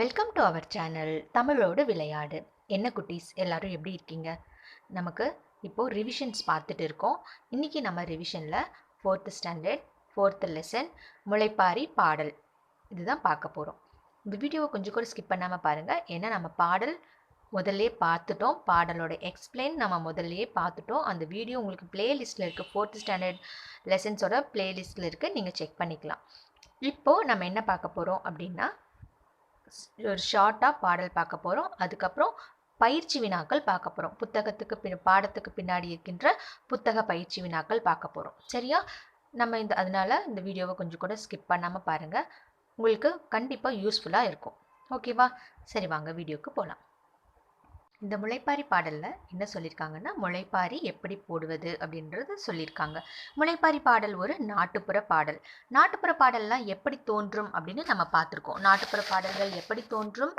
Welcome to our channel தமிழோடு விளையாடு என்ன குட்டீஸ்? எல்லாரும் எப்படி இருக்கீங்க? நமக்கு இப்போது ரிவிஷன்ஸ் பார்த்துட்டு இருக்கோம். இன்றைக்கி நம்ம ரிவிஷனில் ஃபோர்த்து ஸ்டாண்டர்ட் ஃபோர்த்து லெசன் முளைப்பாரி பாடல். இதுதான் பார்க்க போகிறோம் இந்த வீடியோவை கொஞ்சம் கூட ஸ்கிப் பண்ணாமல் பாருங்கள் ஏன்னா நம்ம பாடல் முதல்லே பார்த்துட்டோம். பாடலோட எக்ஸ்பிளைன் நம்ம முதல்லையே பார்த்துட்டோம். அந்த வீடியோ உங்களுக்கு பிளேலிஸ்ட்டில் இருக்குது ஃபோர்த்து ஸ்டாண்டர்ட் லெசன்ஸோட பிளேலிஸ்ட்டில் இருக்குது நீங்கள் செக் பண்ணிக்கலாம். இப்போது நம்ம என்ன பார்க்க போகிறோம் அப்படின்னா ஒரு ஷார்ட்டாக பாடல் பார்க்க போகிறோம் அதுக்கப்புறம் பயிற்சி வினாக்கள் பார்க்க போகிறோம் புத்தகத்துக்கு பின் பாடத்துக்கு பின்னாடி இருக்கின்ற புத்தக பயிற்சி வினாக்கள் பார்க்க போகிறோம் சரியா? நம்ம இந்த அதனால் இந்த வீடியோவை கொஞ்சம் கூட ஸ்கிப் பண்ணாமல் பாருங்கள் உங்களுக்கு கண்டிப்பாக யூஸ்ஃபுல்லாக இருக்கும். ஓகேவா சரி வாங்க வீடியோவுக்கு போகலாம் இந்த முளைப்பாரி பாடலில் என்ன சொல்லியிருக்காங்கன்னா முளைப்பாரி எப்படி போடுவது அப்படின்றது சொல்லியிருக்காங்க முளைப்பாரி பாடல் ஒரு நாட்டுப்புற பாடல். நாட்டுப்புற பாடல்லாம் எப்படி தோன்றும் அப்படின்னு நம்ம பார்த்துருக்கோம். நாட்டுப்புற பாடல்கள் எப்படி தோன்றும்?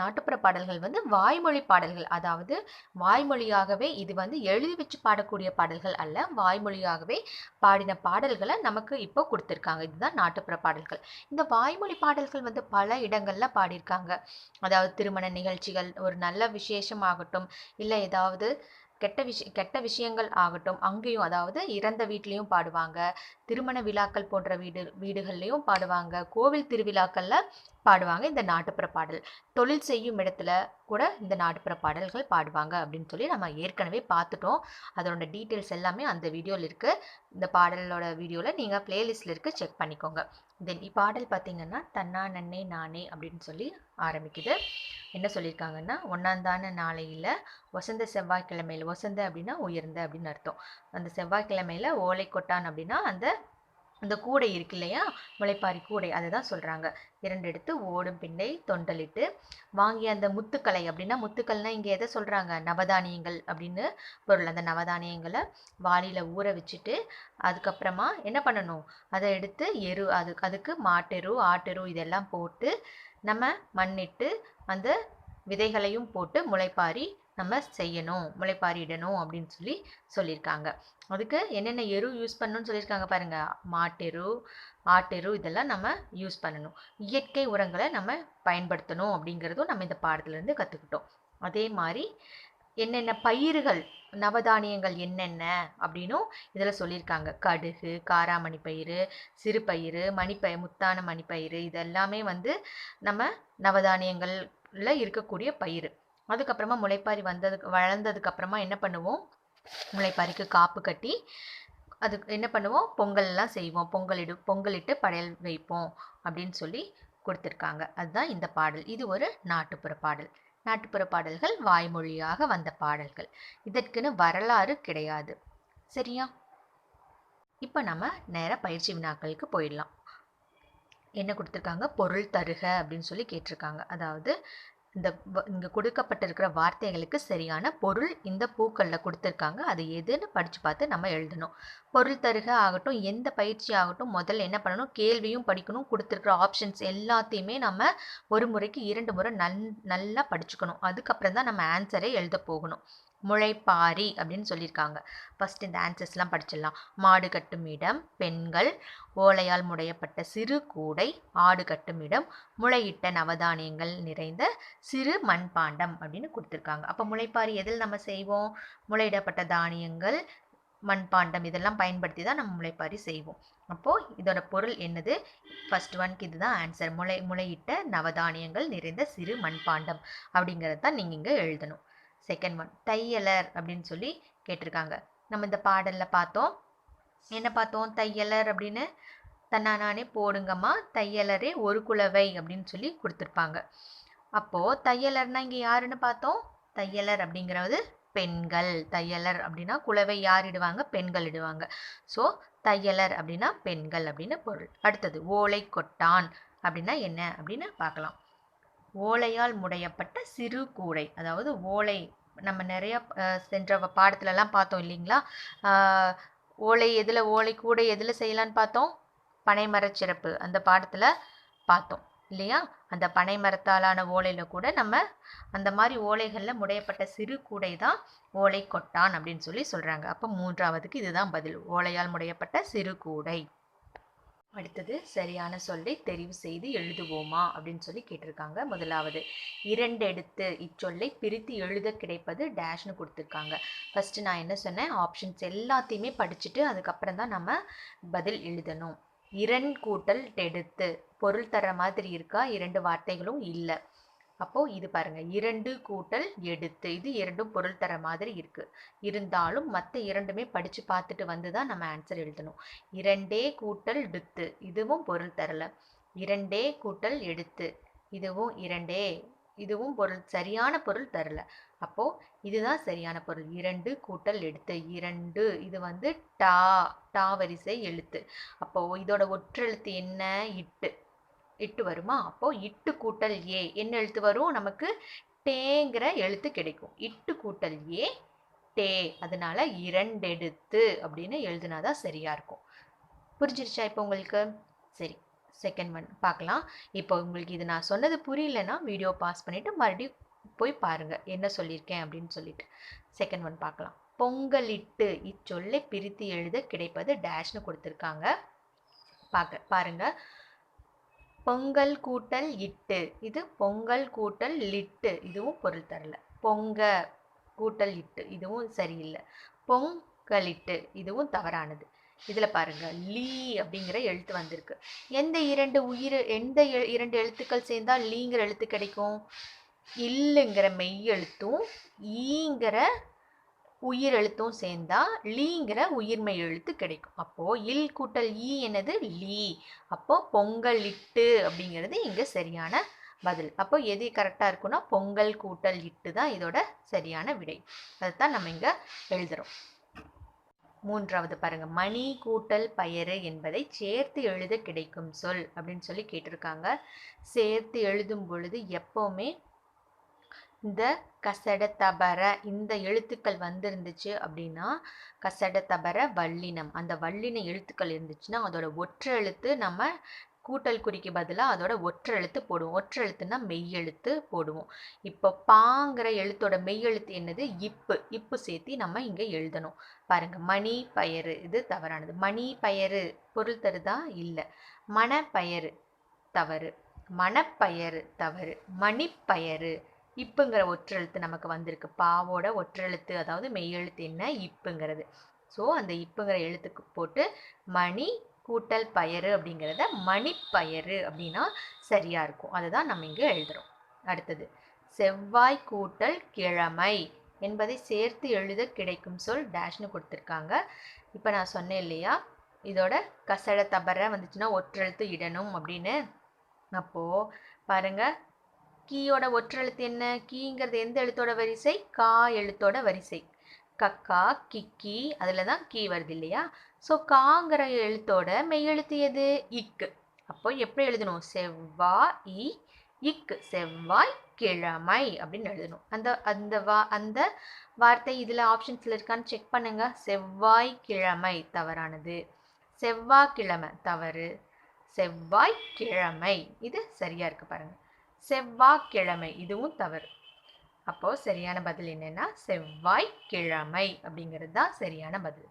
நாட்டுப்புற பாடல்கள் வந்து வாய்மொழி பாடல்கள். அதாவது வாய்மொழியாகவே இது வந்து எழுதி வச்சு பாடக்கூடிய பாடல்கள் அல்ல. வாய்மொழியாகவே பாடின பாடல்களை நமக்கு இப்போ கொடுத்துருக்காங்க. இதுதான் நாட்டுப்புற பாடல்கள். இந்த வாய்மொழி பாடல்கள் வந்து பல இடங்களில் பாடியிருக்காங்க. அதாவது திருமண நிகழ்ச்சிகள் ஒரு நல்ல விசேஷமாகட்டும் இல்லை ஏதாவது கெட்ட விஷய கெட்ட விஷயங்கள் ஆகட்டும் அங்கேயும் அதாவது இறந்த வீட்லேயும் பாடுவாங்க திருமண விழாக்கள் போன்ற வீடு வீடுகள்லேயும் பாடுவாங்க கோவில் திருவிழாக்களில் பாடுவாங்க இந்த நாட்டுப்புற பாடல். தொழில் செய்யும் இடத்துல கூட இந்த நாட்டுப்புற பாடல்கள் பாடுவாங்க அப்படின்னு சொல்லி நம்ம ஏற்கனவே பார்த்துட்டோம் அதோட டீட்டெயில்ஸ் எல்லாமே அந்த வீடியோவில் இருக்குது இந்த பாடலோட வீடியோவில் நீங்கள் பிளேலிஸ்ட்டில் இருக்குது செக் பண்ணிக்கோங்க. தென் இப்பாடல் பார்த்தீங்கன்னா தன்னா நன்னே நானே அப்படின்னு சொல்லி ஆரம்பிக்குது. என்ன சொல்லியிருக்காங்கன்னா ஒன்னாந்தான நாளையில் வசந்த செவ்வாய்க்கிழமையில் வசந்த அப்படின்னா உயர்ந்த அப்படின்னு அர்த்தம். அந்த செவ்வாய்க்கிழமையில் ஓலை கொட்டான் அப்படின்னா அந்த அந்த கூடை இருக்கு இல்லையா? முளைப்பாரி கூடை அதை தான் சொல்கிறாங்க இரண்டு எடுத்து ஓடும் பின்னை தொண்டலிட்டு வாங்கிய அந்த முத்துக்களை அப்படின்னா முத்துக்கள்னால் இங்கே எதை சொல்கிறாங்க நவதானியங்கள் அப்படின்னு பொருள். அந்த நவதானியங்களை வாளியில் ஊற வச்சுட்டு அதுக்கப்புறமா என்ன பண்ணணும்? அதை எடுத்து எரு அது அதுக்கு மாட்டெரு ஆட்டெரு இதெல்லாம் போட்டு நம்ம மண்ணிட்டு அந்த விதைகளையும் போட்டு முளைப்பாரி நம்ம செய்யணும் முளைப்பாரிடணும் அப்படின்னு சொல்லி சொல்லியிருக்காங்க. அதுக்கு என்னென்ன எரு யூஸ் பண்ணணும்னு சொல்லியிருக்காங்க பாருங்க. மாட்டெரு ஆட்டெரு இதெல்லாம் நம்ம யூஸ் பண்ணணும். இயற்கை உரங்களை நம்ம பயன்படுத்தணும் அப்படிங்கிறதும் நம்ம இந்த பாடத்துலேருந்து கற்றுக்கிட்டோம் அதே மாதிரி என்னென்ன பயிர்கள் நவதானியங்கள் என்னென்ன அப்படின்னும் இதில் சொல்லியிருக்காங்க. கடுகு காராமணி பயிறு சிறு பயிறு முத்தான மணிப்பயிறு இதெல்லாமே வந்து நம்ம நவதானியங்களில் இருக்கக்கூடிய பயிர் அதுக்கப்புறமா முளைப்பாரி வந்ததுக்கு வளர்ந்ததுக்கு அப்புறமா என்ன பண்ணுவோம்? முளைப்பாரிக்கு காப்பு கட்டி அதுக்கு என்ன பண்ணுவோம்? பொங்கல்லாம் செய்வோம். பொங்கலிடு பொங்கலிட்டு படையல் வைப்போம் அப்படின்னு சொல்லி கொடுத்துருக்காங்க. அதுதான் இந்த பாடல். இது ஒரு நாட்டுப்புற பாடல். நாட்டுப்புற பாடல்கள் வாய்மொழியாக வந்த பாடல்கள். இதற்குன்னு வரலாறு கிடையாது. சரியா? இப்போ நம்ம நேராக பயிற்சி வினாக்களுக்கு போயிடலாம். என்ன கொடுத்துருக்காங்க? பொருள் தருக அப்படின்னு சொல்லி கேட்டிருக்காங்க. அதாவது இந்த இங்கே கொடுக்கப்பட்டிருக்கிற வார்த்தைகளுக்கு சரியான பொருள் இந்த பூக்களில் கொடுத்துருக்காங்க. அது எதுன்னு படித்து பார்த்து நம்ம எழுதணும். பொருள் தருக ஆகட்டும் எந்த பயிற்சி ஆகட்டும் முதல்ல என்ன பண்ணணும்? கேள்வியும் படிக்கணும் கொடுத்துருக்குற ஆப்ஷன்ஸ் எல்லாத்தையுமே நம்ம ஒரு முறைக்கு இரண்டு முறை நல் நல்லா படிச்சுக்கணும். அதுக்கப்புறம் தான் நம்ம ஆன்சரை எழுத போகணும். முளைப்பாரி அப்படின்னு சொல்லியிருக்காங்க. ஃபஸ்ட் இந்த ஆன்சர்ஸ்லாம் படிச்சிடலாம். மாடு கட்டும் இடம் பெண்கள் ஓலையால் முடையப்பட்ட சிறு கூடை ஆடு கட்டும் இடம் முளையிட்ட நவதானியங்கள் நிறைந்த சிறு மண்பாண்டம் அப்படின்னு கொடுத்துருக்காங்க. அப்போ முளைப்பாரி எதில் நம்ம செய்வோம்? முளையிடப்பட்ட தானியங்கள் மண்பாண்டம் இதெல்லாம் பயன்படுத்தி தான் நம்ம முளைப்பாரி செய்வோம். அப்போது இதோட பொருள் என்னது? ஃபர்ஸ்ட் ஒன்க்கு இதுதான் ஆன்சர் முளை முளையிட்ட நவதானியங்கள் நிறைந்த சிறு மண்பாண்டம் அப்படிங்கிறது தான் நீங்கள் இங்கே எழுதணும். செகண்ட் ஒன் தையலர் அப்படின்னு சொல்லி கேட்டிருக்காங்க. நம்ம இந்த பாடலில் பார்த்தோம். என்ன பார்த்தோம்? தையலர் அப்படின்னு தன்னா நானே போடுங்கம்மா தையலரே ஒரு குலவை அப்படின்னு சொல்லி கொடுத்துருப்பாங்க. அப்போது தையலர்னா இங்கே யாருன்னு பார்த்தோம்? தையலர் அப்படிங்கிறது பெண்கள். தையலர் அப்படின்னா குலவை யார் இடுவாங்க? பெண்கள் இடுவாங்க. ஸோ தையலர் அப்படின்னா பெண்கள் அப்படின்னு பொருள். அடுத்தது ஓலை கொட்டான் அப்படின்னா என்ன அப்படின்னு பார்க்கலாம். ஓலையால் முடையப்பட்ட சிறு கூடை அதாவது ஓலை நம்ம நிறைய சென்ற பாடத்துலலாம் பார்த்தோம் இல்லைங்களா? ஓலை எதில் ஓலை கூடை எதில் செய்யலான்னு பார்த்தோம்? பனைமரச்சிறப்பு அந்த பாடத்தில் பார்த்தோம் இல்லையா? அந்த பனை மரத்தாலான ஓலையில் கூட நம்ம அந்த மாதிரி ஓலைகளில் முடையப்பட்ட சிறு கூடை தான் ஓலை கொட்டான் அப்படின்னு சொல்லி சொல்கிறாங்க அப்போ மூன்றாவதுக்கு இதுதான் பதில். ஓலையால் முடையப்பட்ட சிறு கூடை. அடுத்தது சரியான சொல்லை தெரிவு செய்து எழுதுவோமா? அப்படின்னு சொல்லி கேட்டிருக்காங்க. முதலாவது இரண்டு எடுத்து இச்சொல்லை பிரித்து எழுத கிடைப்பது டேஷ்னு கொடுத்துருக்காங்க. ஃபஸ்ட்டு நான் என்ன சொன்னேன்? ஆப்ஷன்ஸ் எல்லாத்தையுமே படிச்சுட்டு அதுக்கப்புறம் தான் நம்ம பதில் எழுதணும். இரண் கூட்டல் டெடுத்து பொருள் தர மாதிரி இருக்கா? இரண்டு வார்த்தைகளும் இல்லை. அப்போது இது பாருங்கள் இரண்டு கூட்டல் எடுத்து இது இரண்டும் பொருள் தர மாதிரி இருக்குது இருந்தாலும் மற்ற இரண்டுமே படித்து பார்த்துட்டு வந்து தான் நம்ம ஆன்சர் எழுதணும். இரண்டே கூட்டல் எடுத்து இதுவும் பொருள் தரல. இரண்டே கூட்டல் எடுத்து இதுவும் இரண்டே இதுவும் பொருள் சரியான பொருள் தரல. அப்போது இதுதான் சரியான பொருள். இரண்டு கூட்டல் எடுத்து இரண்டு இது வந்து டா டா வரிசை எழுத்து. அப்போது இதோட ஒற்றெழுத்து என்ன? இட்டு. இட்டு வருமா? அப்போது இட்டு கூட்டல் ஏ. என்ன எழுத்து வரும்? நமக்கு டேங்கிற எழுத்து கிடைக்கும். இட்டு கூட்டல் ஏ டே. அதனால இரண்டெடுத்து அப்படின்னு எழுதுனாதான் சரியா இருக்கும். புரிஞ்சிருச்சா இப்போ உங்களுக்கு? சரி செகண்ட் ஒன் பார்க்கலாம். இப்போ உங்களுக்கு இது நான் சொன்னது புரியலன்னா வீடியோ பாஸ் பண்ணிவிட்டு மறுபடியும் போய் பாருங்க. என்ன சொல்லியிருக்கேன் அப்படின்னு சொல்லிட்டு. செகண்ட் ஒன் பார்க்கலாம். பொங்கலிட்டு இச்சொல்லை பிரித்து எழுத கிடைப்பது டேஷ்னு கொடுத்துருக்காங்க. பார்க்க பாருங்கள் பொங்கல் கூட்டல் இட்டு. இது பொங்கல் கூட்டல் லிட்டு. இதுவும் பொருள் தரல. பொங்க கூட்டல் இட்டு. இதுவும் சரியில்லை. பொங்கலிட்டு. இதுவும் தவறானது. இதில் பாருங்க. லீ அப்படிங்கிற எழுத்து வந்திருக்கு. எந்த இரண்டு உயிர் எந்த எ- இரண்டு எழுத்துக்கள் சேர்ந்தால் லீங்கிற எழுத்து கிடைக்கும்? இல்லுங்கிற மெய் எழுத்தும் ஈங்கிற உயிர் எழுத்தும் சேர்ந்தா லீங்கிற உயிர்மெய் எழுத்து கிடைக்கும். அப்போ இல் கூட்டல் ஈ என்னது? லீ. அப்போ பொங்கலிட்டு அப்படிங்கிறது இங்க சரியான பதில். அப்போ எது கரெக்டாக இருக்குன்னா பொங்கல் கூட்டல் இட்டு தான் இதோட சரியான விடை. அதுதான் நம்ம இங்க எழுதுறோம். மூன்றாவது பாருங்க. மணி கூட்டல் பயறு என்பதை சேர்த்து எழுத கிடைக்கும் சொல் அப்படின்னு சொல்லி கேட்டிருக்காங்க. சேர்த்து எழுதும் பொழுது எப்பவுமே இந்த கசட தபர இந்த எழுத்துக்கள் வந்திருந்துச்சு அப்படின்னா கசட தபர வல்லினம். அந்த வல்லின எழுத்துக்கள் இருந்துச்சுன்னா அதோட ஒற்றை எழுத்து நம்ம கூட்டல் குறிக்கு பதிலாக அதோட ஒற்றை எழுத்து போடுவோம். ஒற்றை எழுத்துனா மெய் எழுத்து போடுவோம். இப்போ பாங்கிற எழுத்தோட மெய் எழுத்து என்னது? இப்பு. இப்பு சேர்த்து நம்ம இங்கே எழுதணும். பாருங்க மணி பயறு. இது தவறானது. மணி பயறு. பொருள் தருதா? இல்லை. மணப்பயறு தவறு. மணப்பயறு தவறு. மணிப்பயறு. இப்புங்கிற ஒற்றெழுத்து நமக்கு வந்திருக்கு. பாவோட ஒற்றெழுத்து அதாவது மெய்யெழுத்து என்ன? இப்புங்கிறது. ஸோ அந்த இப்புங்கிற எழுத்துக்கு போட்டு மணி கூட்டல் பயறு அப்படிங்கிறத மணிப்பயறு அப்படின்னா சரியாக இருக்கும். அதை தான் நம்ம இங்கே எழுதுகிறோம் அடுத்தது செவ்வாய் கூட்டல் கிழமை என்பதை சேர்த்து எழுத கிடைக்கும் சொல் டேஷ்னு கொடுத்துருக்காங்க. இப்போ நான் சொன்னேன் இல்லையா? இதோட கசட தபர வந்துச்சுன்னா ஒற்றெழுத்து இடணும் அப்படின்னு. அப்போது பாருங்கள் கீயோட ஒற்றெழுத்து என்ன? கீங்கிறது எந்த எழுத்தோட வரிசை? கா எழுத்தோட வரிசை. கக்கா கிக்கி அதில் தான் கீ வருது இல்லையா? ஸோ காங்கிற எழுத்தோட மெய்யெழுத்து எது? இக்கு அப்போ எப்படி எழுதணும்? செவ்வா இ இக்கு செவ்வாய் கிழமை அப்படின்னு எழுதணும். அந்த அந்த வா அந்த வார்த்தை இதில் ஆப்ஷன்ஸில் இருக்கான்னு செக் பண்ணுங்க. செவ்வாய் கிழமை தவறானது. செவ்வாய்க்கிழமை தவறு. செவ்வாய் கிழமை. இது சரியாக இருக்கு பாருங்கள் செவ்வாய்க்கிழமை. இதுவும் தவறு. அப்போ சரியான பதில் என்னன்னா செவ்வாய்க்கிழமை அப்படிங்கிறது தான் சரியான பதில்.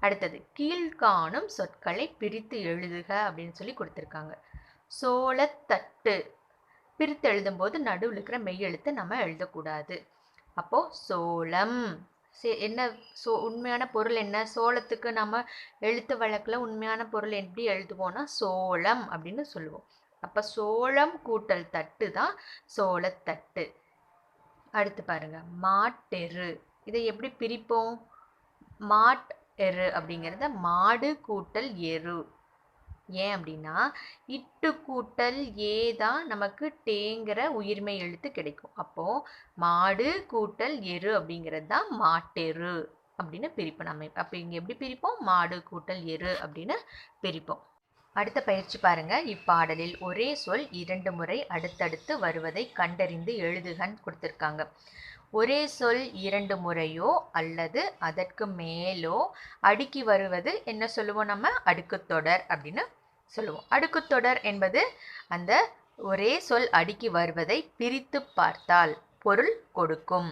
அடுத்தது கீழ்காணும் சொற்களை பிரித்து எழுதுக அப்படின்னு சொல்லி கொடுத்துருக்காங்க. சோளத்தட்டு பிரித்து எழுதும்போது நடுவில் இருக்கிற மெய் எழுத்து நம்ம எழுதக்கூடாது. அப்போ சோளம். சே- என்ன சோ உண்மையான பொருள் என்ன? சோளத்துக்கு நம்ம எழுத்து வழக்கில் உண்மையான பொருள் எப்படி எழுதுவோம்னா சோளம் அப்படின்னு சொல்லுவோம். அப்போ சோளம் கூட்டல் தட்டு தான் சோளத்தட்டு அடுத்து பாருங்க மாட்டெரு. இதை எப்படி பிரிப்போம்? மாட் எரு அப்படிங்கிறத மாடு கூட்டல் எரு. ஏன் அப்படின்னா இட்டு கூட்டல் ஏ தான் நமக்கு டேங்கிற உயிர்மை எழுத்து கிடைக்கும். அப்போ மாடு கூட்டல் எரு அப்படிங்கிறது தான் மாட்டெரு அப்படின்னு பிரிப்போம் நம்ம. அப்போ இங்கே எப்படி பிரிப்போம்? மாடு கூட்டல் எரு அப்படின்னு பிரிப்போம். அடுத்த பயிற்சி பாருங்க. இப்பாடலில் ஒரே சொல் இரண்டு முறை அடுத்தடுத்து வருவதை கண்டறிந்து எழுதுகன்னு கொடுத்துருக்காங்க. ஒரே சொல் இரண்டு முறையோ அல்லது அதற்கு மேலோ அடுக்கி வருவது என்ன சொல்லுவோம் நம்ம? அடுக்குத்தொடர் அப்படின்னு சொல்லுவோம். அடுக்குத்தொடர் என்பது அந்த ஒரே சொல் அடுக்கி வருவதை பிரித்து பார்த்தால் பொருள் கொடுக்கும்.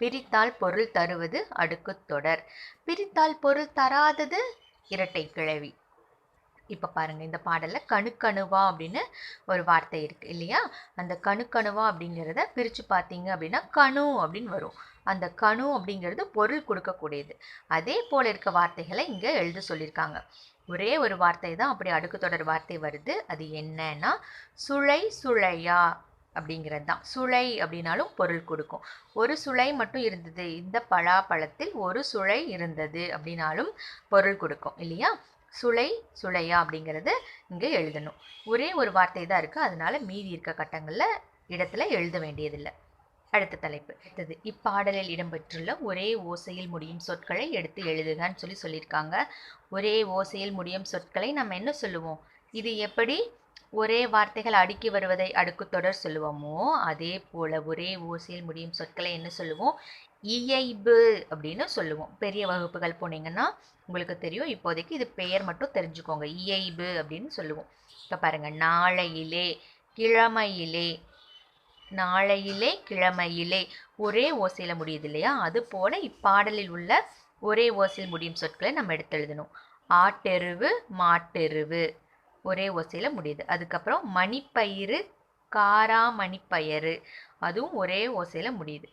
பிரித்தால் பொருள் தருவது அடுக்குத்தொடர். பிரித்தால் பொருள் தராதது இரட்டை கிழவி. இப்போ பாருங்கள் இந்த பாடலில் கணுக்கணுவா அப்படின்னு ஒரு வார்த்தை இருக்குது இல்லையா? அந்த கணுக்கணுவா அப்படிங்கிறத பிரித்து பார்த்தீங்க அப்படின்னா கணு அப்படின்னு வரும். அந்த கணு அப்படிங்கிறது பொருள் கொடுக்கக்கூடியது. அதே போல் இருக்க வார்த்தைகளை இங்கே எழுத சொல்லியிருக்காங்க. ஒரே ஒரு வார்த்தை தான் அப்படி அடுக்கு தொடர் வார்த்தை வருது. அது என்னன்னா சுழை சுழையா அப்படிங்கிறது தான். சுளை அப்படின்னாலும் பொருள் கொடுக்கும். ஒரு சுளை மட்டும் இருந்தது. இந்த பலாப்பழத்தில் ஒரு சுளை இருந்தது அப்படின்னாலும் பொருள் கொடுக்கும் இல்லையா? சுளை சுளையா அப்படிங்கிறது இங்கே எழுதணும். ஒரே ஒரு வார்த்தை தான் இருக்குது அதனால மீதி இருக்க கட்டங்களில் இடத்துல எழுத வேண்டியதில்லை. அடுத்த தலைப்பு. அடுத்தது இப்பாடலில் இடம்பெற்றுள்ள ஒரே ஓசையில் முடியும் சொற்களை எடுத்து எழுதுகன்னு சொல்லி சொல்லியிருக்காங்க. ஒரே ஓசையில் முடியும் சொற்களை நம்ம என்ன சொல்லுவோம்? இது எப்படி? ஒரே வார்த்தைகள் அடுக்கி வருவதை அடுக்கு தொடர் சொல்லுவோமோ அதே போல ஒரே ஓசையில் முடியும் சொற்களை என்ன சொல்லுவோம்? இயைபு அப்படின்னு சொல்லுவோம். பெரிய வகுப்புகள் போனீங்கன்னா உங்களுக்கு தெரியும். இப்போதைக்கு இது பெயர் மட்டும் தெரிஞ்சுக்கோங்க. இயைபு அப்படின்னு சொல்லுவோம். இப்போ பாருங்க நாளையிலே கிழமையிலே நாளையிலே கிழமையிலே ஒரே ஓசையில் முடியுது இல்லையா? அது போல் இப்பாடலில் உள்ள ஒரே ஓசையில் முடியும் சொற்களை நம்ம எடுத்து எழுதணும். ஆட்டெருவு மாட்டெருவு ஒரே ஓசையில் முடியுது. அதுக்கப்புறம் மணிப்பயிறு காராமணிப்பயறு. அதுவும் ஒரே ஓசையில் முடியுது.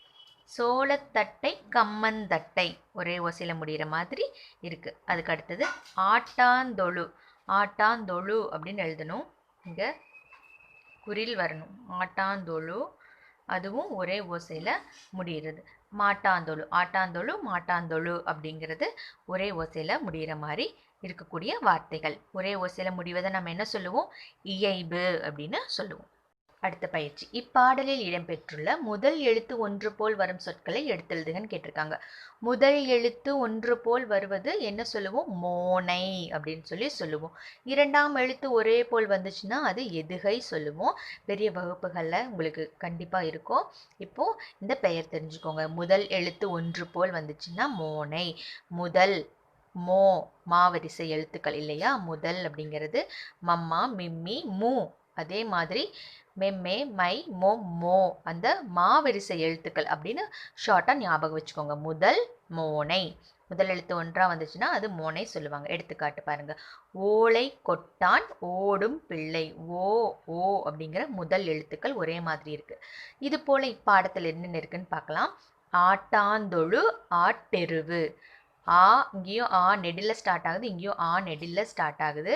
சோளத்தட்டை கம்மந்தட்டை. ஒரே ஓசையில் முடிகிற மாதிரி இருக்குது அதுக்கு அடுத்தது ஆட்டாந்தொழு. ஆட்டாந்தொழு அப்படின்னு எழுதணும். இங்கே குறில் வரணும். ஆட்டாந்தொழு. அதுவும் ஒரே ஓசையில் முடிகிறது மாட்டாந்தொழு. ஆட்டாந்தொழு மாட்டாந்தொழு அப்படிங்கிறது ஒரே ஓசையில் முடிகிற மாதிரி இருக்கக்கூடிய வார்த்தைகள். ஒரே ஓசையில் முடிவதை நம்ம என்ன சொல்லுவோம்? இயைபு அப்படின்னு சொல்லுவோம். அடுத்த பயிற்சி. இப்பாடலில் இடம்பெற்றுள்ள முதல் எழுத்து ஒன்று போல் வரும் சொற்களை எடுத்தெழுதுகன்னு கேட்டிருக்காங்க. முதல் எழுத்து ஒன்று போல் வருவது என்ன சொல்லுவோம்? மோனை அப்படின்னு சொல்லி சொல்லுவோம். இரண்டாம் எழுத்து ஒரே போல் வந்துச்சுன்னா அது எதுகை சொல்லுவோம். பெரிய வகுப்புகளில் உங்களுக்கு கண்டிப்பாக இருக்கும். இப்போது இந்த பெயர் தெரிஞ்சுக்கோங்க. முதல் எழுத்து ஒன்று போல் வந்துச்சுன்னா மோனை. முதல் மோ மாவரிசை எழுத்துக்கள் இல்லையா? முதல் அப்படிங்கிறது மம்மா மிம்மி மூ. அதே மாதிரி மெம்மே மை மோ மோ. அந்த மாவரிசை எழுத்துக்கள் அப்படின்னு ஷார்ட்டாக ஞாபகம் வச்சுக்கோங்க. முதல் மோனை. முதல் எழுத்து ஒன்றாக வந்துச்சுன்னா அது மோனை சொல்லுவாங்க. எடுத்துக்காட்டு பாருங்க. ஓலை கொட்டான் ஓடும் பிள்ளை. ஓ ஓ அப்படிங்கிற முதல் எழுத்துக்கள் ஒரே மாதிரி இருக்குது இது போல் இப்பாடத்தில் என்னென்ன இருக்குன்னு பார்க்கலாம். ஆட்டாந்தொழு ஆட்டெருவு. ஆ இங்கேயும் ஆ நெடில் ஸ்டார்ட் ஆகுது. இங்கேயும் ஆ நெடில் ஸ்டார்ட் ஆகுது.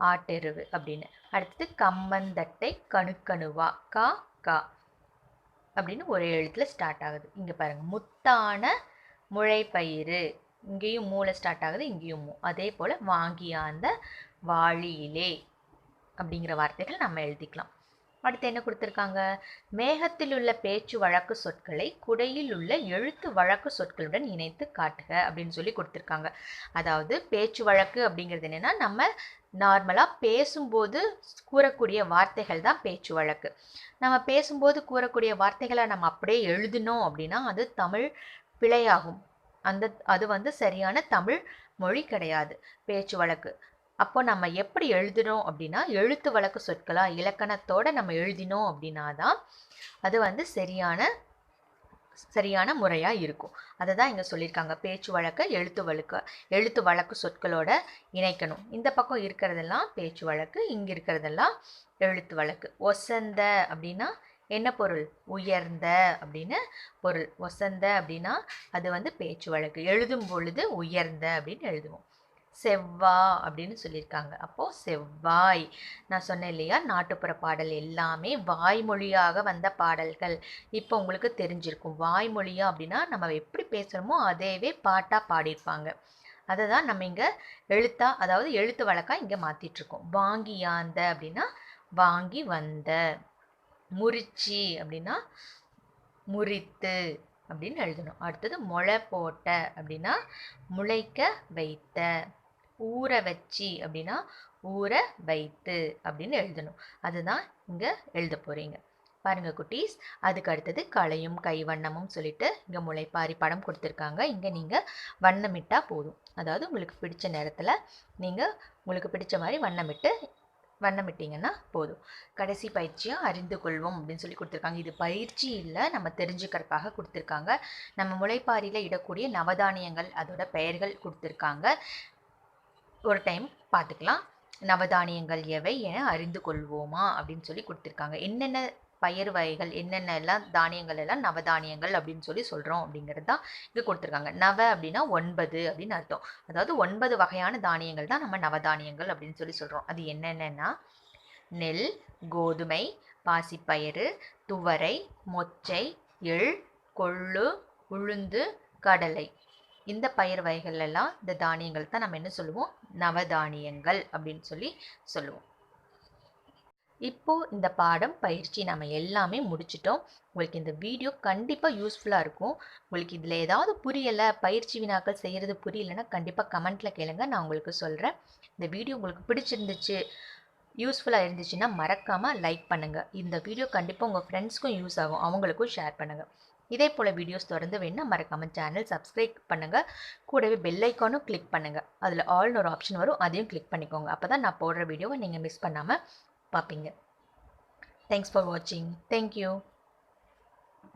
ஆட்டெருவு அப்படின்னு. அடுத்தது கம்மந்தட்டை கணுக்கணுவா கா கா அப்படின்னு ஒரே எழுத்துல ஸ்டார்ட் ஆகுது. இங்கே பாருங்க. முத்தான முளைப்பயிறு. இங்கேயும் மூளை ஸ்டார்ட் ஆகுது இங்கேயும் மூ. அதே போல் வாங்கியாந்த வாளியிலே அப்படிங்கிற வார்த்தைகள் நம்ம எழுதிக்கலாம். அடுத்து என்ன கொடுத்துருக்காங்க? மேகத்தில் உள்ள பேச்சு வழக்கு சொற்களை குடையில் உள்ள எழுத்து வழக்கு சொற்களுடன் இணைத்து காட்டுக அப்படின்னு சொல்லி கொடுத்துருக்காங்க. அதாவது பேச்சு வழக்கு அப்படிங்கிறது என்னென்னா நம்ம நார்மலாக பேசும்போது கூறக்கூடிய வார்த்தைகள் தான் பேச்சு வழக்கு. நம்ம பேசும்போது கூறக்கூடிய வார்த்தைகளை நம்ம அப்படியே எழுதினோம் அப்படின்னா அது தமிழ் பிழையாகும். அந்த அது வந்து சரியான தமிழ் மொழி கிடையாது. பேச்சு வழக்கு. அப்போ நம்ம எப்படி எழுதுகிறோம் அப்படின்னா எழுத்து வழக்கு சொற்களாக இலக்கணத்தோடு நம்ம எழுதினோம் அப்படின்னா தான் அது வந்து சரியான சரியான முறையாக இருக்கும். அதை தான் இங்கே சொல்லியிருக்காங்க. பேச்சு வழக்க எழுத்து வழக்கு எழுத்து வழக்கு சொற்களோட இணைக்கணும். இந்த பக்கம் இருக்கிறதெல்லாம் பேச்சு வழக்கு இங்கே இருக்கிறதெல்லாம் எழுத்து வழக்கு. ஒசந்த அப்படின்னா என்ன பொருள்? உயர்ந்த அப்படின்னு பொருள். ஒசந்த அப்படின்னா அது வந்து பேச்சு வழக்கு. எழுதும் பொழுது உயர்ந்த அப்படின்னு எழுதுவோம். செவ்வா அப்படின்னு சொல்லியிருக்காங்க. அப்போது செவ்வாய். நான் சொன்னேன் இல்லையா நாட்டுப்புற பாடல் எல்லாமே வாய்மொழியாக வந்த பாடல்கள். இப்போ உங்களுக்கு தெரிஞ்சிருக்கும். வாய்மொழியா அப்படின்னா நம்ம எப்படி பேசுகிறோமோ அதேவே பாட்டாக பாடியிருப்பாங்க. அதை தான் நம்ம இங்கே எழுத்தா அதாவது எழுத்து வழக்காக இங்கே மாற்றிட்டுருக்கோம் வாங்கியாந்த அப்படின்னா வாங்கி வந்த. முறிச்சி அப்படின்னா முறித்து அப்படின்னு எழுதணும். அடுத்தது முளை போட்ட அப்படின்னா முளைக்க வைத்த. ஊற வச்சு அப்படின்னா ஊற வைத்து அப்படின்னு எழுதணும். அதுதான் இங்கே எழுத போகிறீங்க பாருங்க குட்டீஸ் அதுக்கு அடுத்தது கலையும் கைவண்ணமும் சொல்லிட்டு இங்கே முளைப்பாரி படம் கொடுத்துருக்காங்க. இங்கே நீங்கள் வண்ணமிட்டால் போதும். அதாவது உங்களுக்கு பிடிச்ச நேரத்தில் நீங்கள் உங்களுக்கு பிடிச்ச மாதிரி வண்ணமிட்டு வண்ணமிட்டிங்கன்னா போதும். கடைசி பயிற்சியாக அறிந்து கொள்வோம் அப்படின்னு சொல்லி கொடுத்துருக்காங்க. இது பயிற்சி இல்லை நம்ம தெரிஞ்சுக்கிறதுக்காக கொடுத்துருக்காங்க. நம்ம முளைப்பாரியில் இடக்கூடிய நவதானியங்கள் அதோட பெயர்கள் கொடுத்துருக்காங்க. ஒரு டைம் பார்த்துக்கலாம் நவதானியங்கள் எவை என அறிந்து கொள்வோமா? அப்படின்னு சொல்லி கொடுத்துருக்காங்க. என்னென்ன பயிர் வகைகள் என்னென்ன எல்லாம் தானியங்கள் எல்லாம் நவதானியங்கள் அப்படின்னு சொல்லி சொல்கிறோம் அப்படிங்கிறது தான் இங்கே கொடுத்துருக்காங்க. நவ அப்படின்னா ஒன்பது அப்படின்னு அர்த்தம். அதாவது ஒன்பது வகையான தானியங்கள் தான் நம்ம நவதானியங்கள் அப்படின்னு சொல்லி சொல்கிறோம் அது என்னென்னன்னா நெல் கோதுமை பாசிப்பயிறு துவரை மொச்சை எள் கொள்ளு உளுந்து கடலை. இந்த பயிர் வகைகளெல்லாம் இந்த தானியங்கள் தான் நம்ம என்ன சொல்லுவோம்? நவதானியங்கள் அப்படின்னு சொல்லி சொல்லுவோம். இப்போ இந்த பாடம் பயிற்சி நம்ம எல்லாமே முடிச்சிட்டோம். உங்களுக்கு இந்த வீடியோ கண்டிப்பாக யூஸ்ஃபுல்லாக இருக்கும். உங்களுக்கு இதில் ஏதாவது புரியலை பயிற்சி வினாக்கள் செய்கிறது புரியலைன்னா கண்டிப்பாக கமெண்ட்டில் கேளுங்க. நான் உங்களுக்கு சொல்கிறேன் இந்த வீடியோ உங்களுக்கு பிடிச்சிருந்துச்சு யூஸ்ஃபுல்லாக இருந்துச்சுன்னா மறக்காமல் லைக் பண்ணுங்கள் இந்த வீடியோ கண்டிப்பாக உங்கள் ஃப்ரெண்ட்ஸ்க்கும் யூஸ் ஆகும். அவங்களுக்கும் ஷேர் பண்ணுங்கள் இதே போல் வீடியோஸ் தொடர்ந்து வேணும்னா மறக்காமல் சேனல் சப்ஸ்கிரைப் பண்ணுங்கள் கூடவே பெல் ஐக்கானும் கிளிக் பண்ணுங்கள் அதில் ஆல்னு ஒரு ஆப்ஷன் வரும். அதையும் கிளிக் பண்ணிக்கோங்க. அப்போ தான் நான் போடுற வீடியோவை நீங்கள் மிஸ் பண்ணாமல் பார்ப்பீங்க தேங்க்ஸ் ஃபார் வாட்சிங் தேங்க்யூ